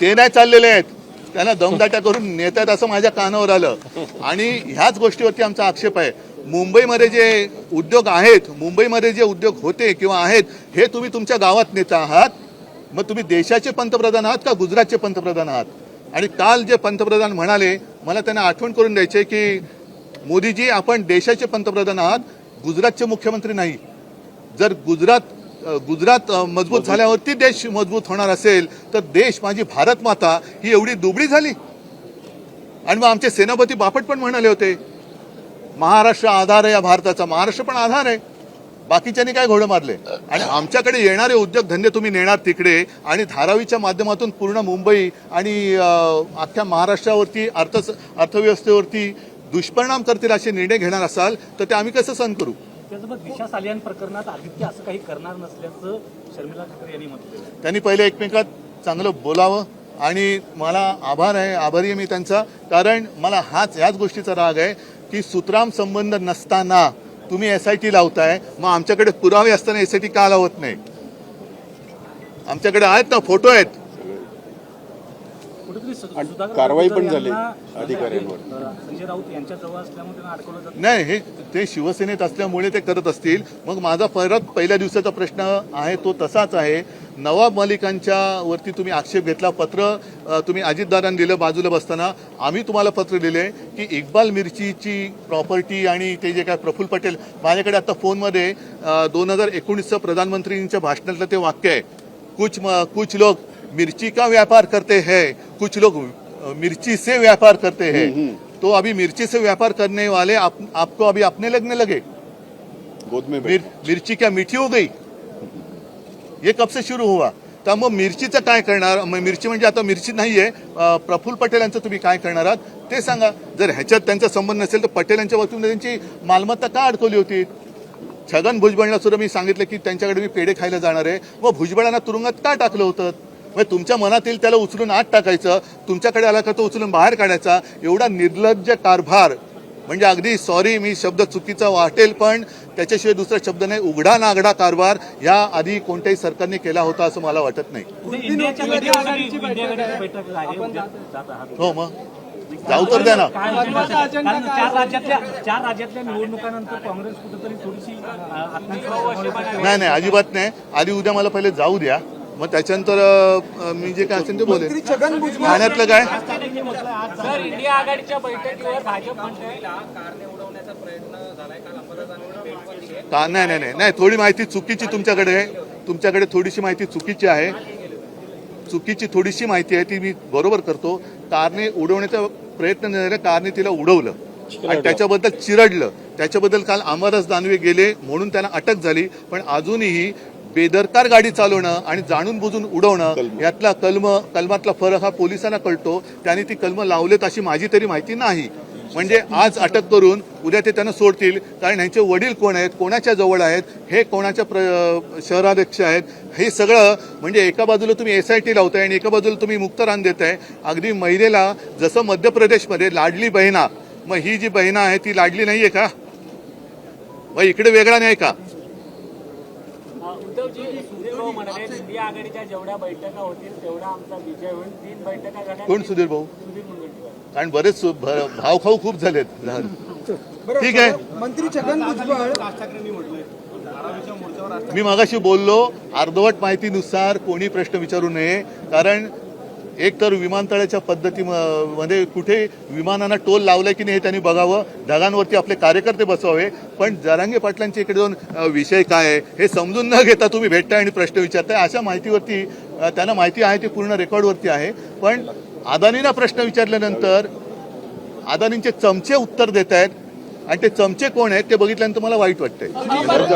ते नाही चाललेले आहेत. त्यांना दमदाट्या करून नेतात असं माझ्या कानावर आलं. आणि ह्याच गोष्टीवरती आमचा आक्षेप आहे. मुंबईमध्ये जे उद्योग आहेत मुंबईमध्ये जे उद्योग होते किंवा आहेत हे तुम्ही तुमच्या गावात नेता आहात. मग तुम्ही देशाचे पंतप्रधान आहात का गुजरातचे पंतप्रधान आहात? आणि काल जे पंतप्रधान म्हणाले मला त्यांना आठवण करून द्यायचे की मोदीजी आपण देशाचे पंतप्रधान आहात गुजरातचे मुख्यमंत्री नाही. जर गुजरात गुजरात मजबूत झाल्यावरती देश मजबूत होणार असेल तर देश माझी भारत माता ही एवढी दुबळी झाली. आणि मग आमचे सेनापती बापट पण म्हणाले होते महाराष्ट्र आधार आहे या भारताचा महाराष्ट्र पण आधार आहे. बाकीच्यांनी काय घोडं मारले? आणि आमच्याकडे येणारे उद्योगधंदे तुम्ही नेणार तिकडे आणि धारावीच्या माध्यमातून पूर्ण मुंबई आणि अख्ख्या महाराष्ट्रावरती अर्थ अर्थव्यवस्थेवरती दुष्परिणाम करतील असे निर्णय घेणार असाल तर ते आम्ही कसं सहन करू? त्यासोबत दिशा सालियान प्रकरणात आदित्य असं काही करणार नसल्याचं शर्मिला ठाकरे यांनी म्हटलं त्यांनी पहिले एकमेकात चांगलं बोलावं आणि मला आभार आहे आभारी आहे मी त्यांचा. कारण मला हाच याच गोष्टीचा राग आहे की सुतराम संबंध नसताना तुम्ही एस आय टी लावताय मग आमच्याकडे पुरावे असताना एस आय टी का लावत नाही? आमच्याकडे आहेत ना फोटो आहेत कुठेतरी सु- आणि सुधाकर कारवाई पण झाली अधिकाऱ्यांवर. संजय राऊत यांच्या जवळ असल्यामुळे त्यांना अडकवलं जातं नाही हे ते शिवसेनेत असल्यामुळे ते करत असतील. मग माझा परत पहिल्या दिवसाचा प्रश्न आहे तो तसाच आहे. नवाब मलिकांच्या वरती तुम्ही आक्षेप घेतला पत्र तुम्ही अजितदारांनी दिलं बाजूला बसताना. आम्ही तुम्हाला पत्र दिले की इक्बाल मिरचीची प्रॉपर्टी आणि ते जे काय प्रफुल्ल पटेल माझ्याकडे आता फोनमध्ये दोन हजार एकोणीसचं प्रधानमंत्रींच्या भाषणातलं ते वाक्य आहे. कुछ म- कुछ लोग मिर्ची का व्यापार करते हैं? कुछ लोग मिर्ची से व्यापार करते हैं। तो अभी मिर्ची से व्यापार करने वाले आप, आपको अभी अपने लगने लगे? गोद में मिर, मिर्ची क्या मीठी हो गई? ये कब से शुरू हुआ? तर मग मिरचीचं काय करणार? मिरची म्हणजे आता मिरची नाहीये प्रफुल्ल पटेल यांचं तुम्ही काय करणार आहात? ते सांगा. जर ह्याच्यात त्यांचा संबंध नसेल तर पटेल यांच्या वतीने त्यांची मालमत्ता का अडकवली होती? छगन भुजबळला सुद्धा मी सांगितलं की त्यांच्याकडे मी पेढे खायला जाणार आहे. मग भुजबळांना तुरुंगात का टाकलं होतं? मग तुमच्या मनात येईल त्याला उचलून आत टाकायचं तुमच्याकडे आला का तो उचलून बाहेर काढायचा एवढा निर्लज्ज कारभार. म्हणजे अगदी सॉरी मी शब्द चुकीचा वाटेल पण त्याच्याशिवाय दुसरा शब्द नाही उघडा नागडा कारभार या आधी कोणत्याही सरकारने केला होता असं मला वाटत नाही. आहात. हो मग. जाऊ तर द्या ना. काय कारण चार राज्यातल्या चार राज्यातल्या निवडणुकानंतर काँग्रेस कुठेतरी थोडीशी अ, आत्मविश्वास नाही नाही अजिबात नाही. आधी उद्या मला पहिले जाऊ द्या. मग त्याच्यानंतर मी जे काय असेल ते बोलेन. ठाण्यातलं काय? सर इंडिया आघाडीच्या बैठकीवर भाजप म्हणते का? नाही नाही नाही. नाही थोडी माहिती चुकीची तुमच्याकडे आहे. तुमच्याकडे थोडीशी माहिती चुकीची आहे. चुकीची थोडीशी माहिती आहे ती मी बरोबर करतो. कारने उडवण्याचा प्रयत्न झाला कारने तिला उडवलं. आणि त्याच्याबद्दल चिरडलं. त्याच्याबद्दल काल अमरस दानवे गेले म्हणून त्यांना अटक झाली. पण अजूनही बेदरकार गाडी चालवणं आणि जाणून बुजून उडवणं यातला कलम कलमातला फरक हा पोलिसांना कळतो. त्यांनी ती कलम लावलेत अशी माझी तरी माहिती नाही. म्हणजे आज अटक करून उद्या ते त्यांना सोडतील. कारण ह्यांचे वडील कोण आहेत कोणाच्या जवळ आहेत हे कोणाच्या प्र शहराध्यक्ष आहेत हे सगळं म्हणजे एका बाजूला तुम्ही एस आय टी लावताय आणि एका बाजूला तुम्ही मुक्तरान देताय. अगदी महिलेला जसं मध्य प्रदेशमध्ये लाडली बहिणा मग ही जी बहिणा आहे ती लाडली नाहीये का? मग इकडे वेगळा नाही का? उद्धवजी सुधीर भाऊ म्हणाले इंडिया आघाडीच्या जेवढ्या बैठका होतील तेवढा आमचा विजय होईल. तीन बैठका झाल्या. कोण सुधीर भाऊ? सुधीर मुनगंटीवार. कारण बरेच सु- भ- भावखाऊ खूप झालेत. ठीक आहे. मंत्री छगन भुजबळ मी मागाशी बोललो अर्धवट माहितीनुसार कोणी प्रश्न विचारू नये कारण एक तर विमानतळाच्या म्हणजे कुठे विमानांना टोल लावलाय की नाही हे त्यांनी बघावं. ढगांवरती आपले कार्यकर्ते बसवावे पण जरांगे पाटलांच्या इकडे जाऊन विषय काय आहे हे समजून न घेता तुम्ही भेटताय आणि प्रश्न विचारताय. अशा माहितीवरती त्यांना माहिती आहे ती पूर्ण रेकॉर्डवरती आहे. पण अदानींना प्रश्न विचारल्यानंतर अदानींचे चमचे उत्तर देत आहेत आणि ते चमचे कोण आहेत ते बघितल्यानंतर मला वाईट वाटतंय.